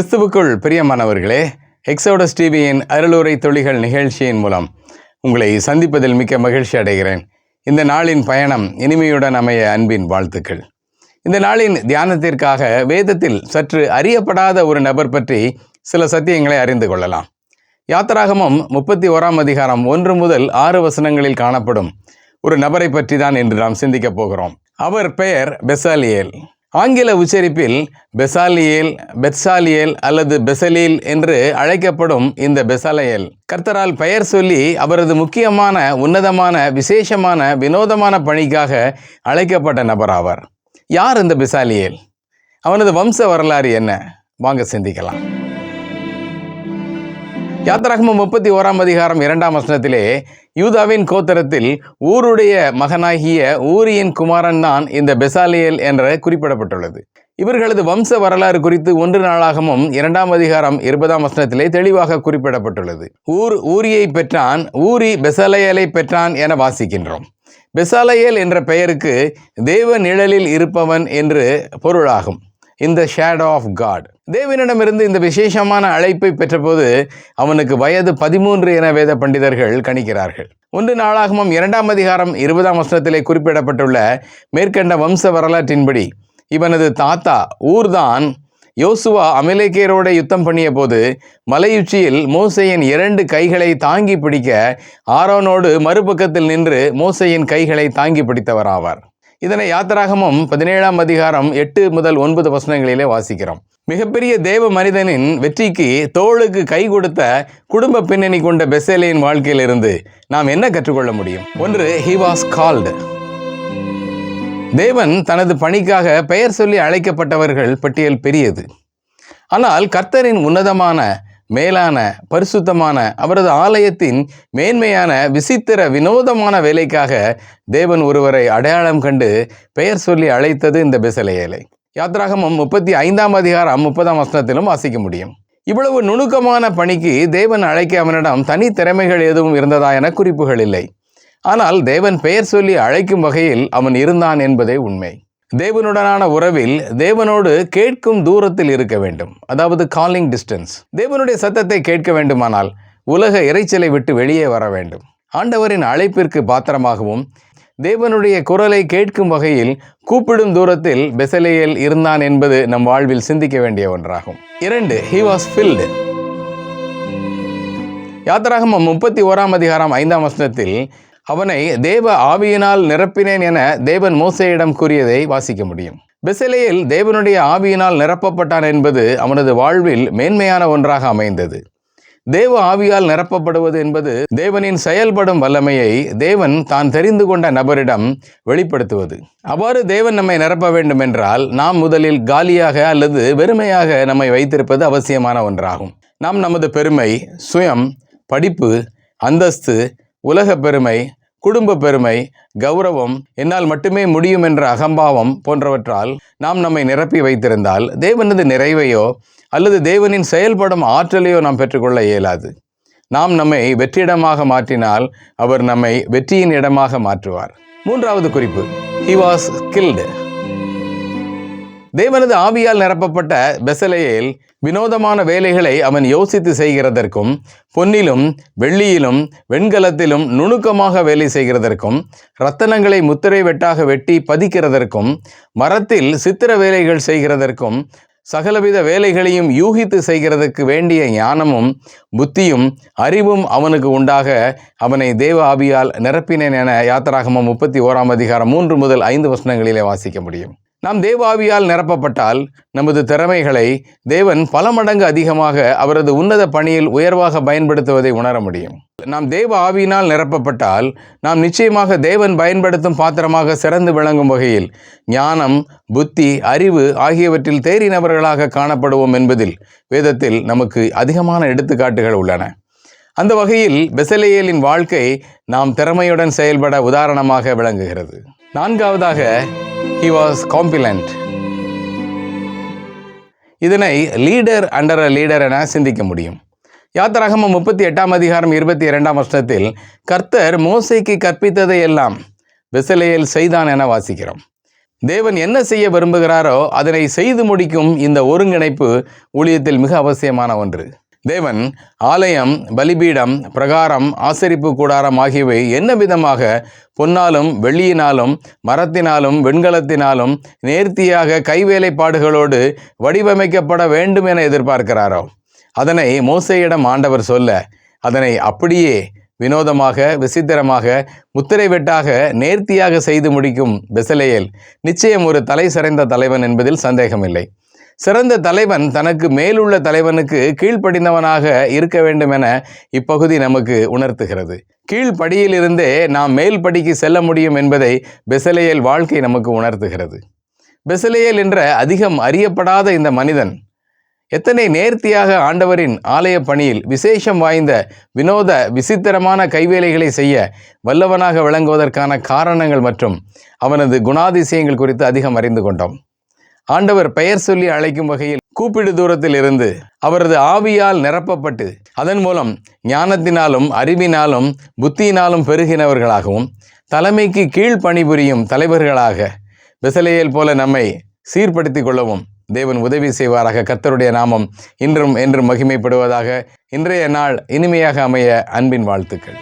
கிறிஸ்துவுக்குள் பிரியமானவர்களே எக்ஸோடஸ் டிவியின் அருளுரை தொழிகள் நிகழ்ச்சியின் மூலம் உங்களை சந்திப்பதில் மிக்க மகிழ்ச்சி அடைகிறேன். இந்த நாளின் பயணம் இனிமையுடன் அமைய அன்பின் வாழ்த்துக்கள். இந்த நாளின் தியானத்திற்காக வேதத்தில் சற்று அறியப்படாத ஒரு நபர் பற்றி சில சத்தியங்களை அறிந்து கொள்ளலாம். யாத்திராகமம் முப்பத்தி ஓராம் அதிகாரம் ஒன்று முதல் ஆறு வசனங்களில் காணப்படும் ஒரு நபரை பற்றி தான் இன்று நாம் சிந்திக்கப் போகிறோம். அவர் பெயர் பெசாலியேல். ஆங்கில உச்சரிப்பில் பெசாலியேல் பெட்சாலியேல் அல்லது பெசலீல் என்று அழைக்கப்படும் இந்த பெசாலையேல். கர்த்தரால் பெயர் சொல்லி அவரது முக்கியமான உன்னதமான விசேஷமான வினோதமான பணிக்காக அழைக்கப்பட்ட நபர் ஆவார் யார் இந்த பெசாலியேல்? அவனது வம்ச வரலாறு என்ன? வாங்க சிந்திக்கலாம். யாத்திராகமம் முப்பத்தி ஓராம் அதிகாரம் இரண்டாம் வசனத்திலே யூதாவின் கோத்தரத்தில் ஊருடைய மகனாகிய ஊரியின் குமாரன் தான் இந்த பெசாலியல் என்ற குறிப்பிடப்பட்டுள்ளது. இவர்களது வம்ச வரலாறு குறித்து ஒன்று நாளாகவும் இரண்டாம் அதிகாரம் இருபதாம் வசனத்திலே தெளிவாக குறிப்பிடப்பட்டுள்ளது. ஊர் ஊரியை பெற்றான் ஊரி பெசாலையலை பெற்றான் என வாசிக்கின்றோம். பெசாலையல் என்ற பெயருக்கு தேவ நிழலில் இருப்பவன் என்று பொருளாகும். இந்த ஷேடோ ஆஃப் காட் தேவனிடமிருந்து இந்த விசேஷமான அழைப்பை பெற்றபோது அவனுக்கு வயது பதிமூன்று என வேத பண்டிதர்கள் கணிக்கிறார்கள். ஒன்று நாளாகமும் இரண்டாம் அதிகாரம் இருபதாம் வசனத்திலே குறிப்பிடப்பட்டுள்ள மேற்கண்ட வம்ச வரலாற்றின்படி இவனது தாத்தா ஊர்தான் யோசுவா அமலேக்கேரோட யுத்தம் பண்ணிய போது மலையுச்சியில் மோசையின் இரண்டு கைகளை தாங்கி பிடிக்க ஆரோனோடு மறுபக்கத்தில் நின்று மோசையின் கைகளை தாங்கி பிடித்தவராவார். இதனை யாத்திராகமும் பதினேழாம் அதிகாரம் எட்டு முதல் ஒன்பது வசனங்களிலே வாசிக்கிறோம். மிகப்பெரிய தேவ மனிதனின் வெற்றிக்கு தோளுக்கு கை கொடுத்த குடும்ப பின்னணி கொண்ட பெசேலையின் வாழ்க்கையிலிருந்து நாம் என்ன கற்றுக்கொள்ள முடியும்? ஒன்று ஹி வாஸ் கால்டு தேவன் தனது பணிக்காக பெயர் சொல்லி அழைக்கப்பட்டவர்கள் பட்டியல் பெரியது. ஆனால் கர்த்தரின் உன்னதமான மேலான பரிசுத்தமான அவரது ஆலயத்தின் மேன்மையான விசித்திர வினோதமான வேலைக்காக தேவன் ஒருவரை அடையாளம் கண்டு பெயர் சொல்லி அழைத்தது இந்த பெசலையலை. யாத்ராகமம் முப்பத்தி ஐந்தாம் அதிகாரம் முப்பதாம் வசனத்திலும் வாசிக்க முடியும். இவ்வளவு நுணுக்கமான பணிக்கு தேவன் அழைக்க அவனிடம் தனி திறமைகள் எதுவும் இருந்ததா என குறிப்புகள் இல்லை. ஆனால் தேவன் பெயர் சொல்லி அழைக்கும் வகையில் அவன் இருந்தான் என்பதே உண்மை. தேவனுடனான உறவில் தேவனோடு கேட்கும் தூரத்தில் இருக்க வேண்டும். அதாவது காலிங் டிஸ்டன்ஸ் தேவனுடைய சத்தத்தை கேட்க வேண்டுமானால் உலக இறைச்சலை விட்டு வெளியே வர வேண்டும். ஆண்டவரின் அழைப்பிற்கு பாத்திரமாகவும் தேவனுடைய குரலை கேட்கும் வகையில் கூப்பிடும் தூரத்தில் பெசலேயல் இருந்தான் என்பது நம் வாழ்வில் சிந்திக்க வேண்டிய ஒன்றாகும். இரண்டு ஹி வாஸ் ஃபில்டு யாத்திராகமம் முப்பத்தி ஓராம் அதிகாரம் ஐந்தாம் வசனத்தில் அவனை தேவ ஆவியினால் நிரப்பினேன் என தேவன் மோசையிடம் கூறியதை வாசிக்க முடியும். பெசலேயில் தேவனுடைய ஆவியினால் நிரப்பப்பட்டான் என்பது அவனது வாழ்வில் மேன்மையான ஒன்றாக அமைந்தது. தேவ ஆவியால் நிரப்பப்படுவது என்பது தேவனின் செயல்படும் வல்லமையை தேவன் தான் தெரிந்து கொண்ட நபரிடம் வெளிப்படுத்துவது. அவ்வாறு தேவன் நம்மை நிரப்ப வேண்டும் என்றால் நாம் முதலில் காலியாக அல்லது வெறுமையாக நம்மை வைத்திருப்பது அவசியமான ஒன்றாகும். நாம் நமது பெருமை சுயம் படிப்பு அந்தஸ்து உலக பெருமை குடும்ப பெருமை கௌரவம் என்னால் மட்டுமே முடியும் என்ற அகம்பாவம் போன்றவற்றால் நாம் நம்மை நிரப்பி வைத்திருந்தால் தேவனது நிறைவையோ அல்லது தேவனின் செயல்படும் ஆற்றலையோ நாம் பெற்றுக்கொள்ள இயலாது. நாம் நம்மை வெற்றிடமாக மாற்றினால் அவர் நம்மை வெற்றியின் இடமாக மாற்றுவார். மூன்றாவது குறிப்பு. ஹி வாஸ் கில்டு தேவனது ஆவியால் நிரப்பப்பட்ட பெசலையில் வினோதமான வேலைகளை அவன் யோசித்து செய்கிறதற்கும் பொன்னிலும் வெள்ளியிலும் வெண்கலத்திலும் நுணுக்கமாக வேலை செய்கிறதற்கும் ரத்தனங்களை முத்திரை வெட்டாக வெட்டி பதிக்கிறதற்கும் மரத்தில் சித்திர வேலைகள் செய்கிறதற்கும் சகலவித வேலைகளையும் யூகித்து செய்கிறதுக்கு வேண்டிய ஞானமும் புத்தியும் அறிவும் அவனுக்கு உண்டாக அவனை தேவ ஆவியால் நிரப்பினேன் என யாத்திராகமம் முப்பத்தி ஓராம் அதிகாரம் மூன்று முதல் ஐந்து வசனங்களிலே வாசிக்க முடியும். நாம் தேவாவியால் நிரப்பப்பட்டால் நமது திறமைகளை தேவன் பல மடங்கு அதிகமாக அவரது உன்னத பணியில் உயர்வாக பயன்படுத்துவதை உணர முடியும். நாம் தேவ ஆவியினால் நிரப்பப்பட்டால் நாம் நிச்சயமாக தேவன் பயன்படுத்தும் பாத்திரமாக சிறந்து விளங்கும் வகையில் ஞானம் புத்தி அறிவு ஆகியவற்றில் தேறினவர்களாக காணப்படுவோம் என்பதில் வேதத்தில் நமக்கு அதிகமான எடுத்துக்காட்டுகள் உள்ளன. அந்த வகையில் பெசலேயலின் வாழ்க்கை நாம் திறமையுடன் செயல்பட உதாரணமாக விளங்குகிறது. நான்காவதாக ஹி வாஸ் காம்பிலண்ட் இதனை லீடர் அண்டர் அ லீடர் என சிந்திக்க முடியும். யாத்திராகம முப்பத்தி எட்டாம் அதிகாரம் இருபத்தி இரண்டாம் வருஷத்தில் கர்த்தர் மோசைக்கு கற்பித்ததை எல்லாம் விசலையில் செய்தான் என வாசிக்கிறோம். தேவன் என்ன செய்ய விரும்புகிறாரோ அதனை செய்து முடிக்கும் இந்த ஒருங்கிணைப்பு ஊழியத்தில் மிக அவசியமான ஒன்று. தேவன் ஆலயம் பலிபீடம் பிரகாரம் ஆசரிப்பு கூடாரம் ஆகியவை என்ன விதமாக? பொன்னாலும் வெள்ளியினாலும் மரத்தினாலும் வெண்கலத்தினாலும் நேர்த்தியாக கைவேலைப்பாடுகளோடு வடிவமைக்கப்பட வேண்டும் என எதிர்பார்க்கிறாரோ? அதனை மோசையிடம் ஆண்டவர் சொல்ல அதனை அப்படியே வினோதமாக விசித்திரமாக முத்திரை வெட்டாக நேர்த்தியாக செய்து முடிக்கும் பெசலேயல் நிச்சயம் ஒரு தலை சிறந்த தலைவன் என்பதில் சந்தேகமில்லை. சிறந்த தலைவன் தனக்கு மேலுள்ள தலைவனுக்கு கீழ்ப்படிந்தவனாக இருக்க வேண்டும் என இப்பகுதி நமக்கு உணர்த்துகிறது. கீழ்ப்படியிலிருந்தே நாம் மேல் படிக்கு செல்ல முடியும் என்பதை பெசலையல் வாழ்க்கை நமக்கு உணர்த்துகிறது. பெசலையல் என்ற அதிகம் அறியப்படாத இந்த மனிதன் எத்தனை நேர்த்தியாக ஆண்டவரின் ஆலய பணியில் விசேஷம் வாய்ந்த வினோத விசித்திரமான கைவேலைகளை செய்ய வல்லவனாக விளங்குவதற்கான காரணங்கள் மற்றும் அவனது குணாதிசயங்கள் குறித்து அதிகம் அறிந்து கொண்டோம். ஆண்டவர் பெயர் சொல்லி அழைக்கும் வகையில் கூப்பிடு தூரத்தில் இருந்து அவரது ஆவியால் நிரப்பப்பட்டு அதன் மூலம் ஞானத்தினாலும் அறிவினாலும் புத்தியினாலும் பெருகினவர்களாகவும் தலைமைக்கு கீழ் பணிபுரியும் தலைவர்களாக விசலையல் போல நம்மை சீர்படுத்திக் கொள்ளவும் தேவன் உதவி செய்வாராக. கர்த்தருடைய நாமம் இன்றும் என்றும் மகிமைப்படுவதாக இன்றைய நாள் இனிமையாக அமைய அன்பின் வாழ்த்துக்கள்.